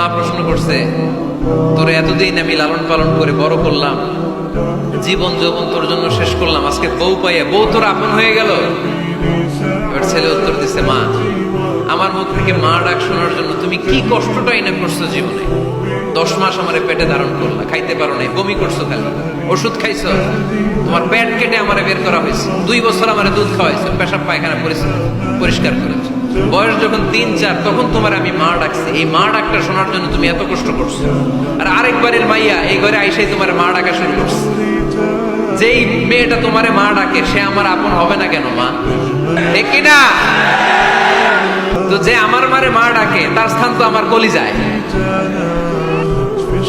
মা প্রশ্ন করছে, তোরে এতদিন আমি লালন পালন করে বড় করলাম, জীবন যৌবন তোর জন্য শেষ করলাম, আজকে বউ পাইয়া, বউ তোর আপন হয়ে গেল? এবার ছেলে উত্তর দিছে, মা, আমার মুখ থেকে মা ডাক শোনার জন্য তুমি কি কষ্টটাই না করছ জীবনে? দশ মাস আমার পেটে ধারণ করলা, খাইতে পারো নাই, বমি করছ খালি ওষুধ খাইছো? তোমার পেট কেটে আমার বের করা হয়েছে। দুই বছর আমার দুধ খাওয়াইছো, পেশাব পায়খানা পরিষ্কার করেছ। বয়স যখন তিন, চার, তখন তোমার আমি মা ডাকছি। এই মা ডাকটা শোনার জন্য তুমি এত কষ্ট করছ। আর আরেকবারের মাইয়া এই ঘরে আইসাই তোমার মা ডাকা শুরু করছে। যেই মেয়েটা তোমারে মা ডাকে, সে আমার আপন হবে না কেন, মা? দেখি না? তো যে আমার মারে মা ডাকে, তার স্থান তো আমার কলি যায়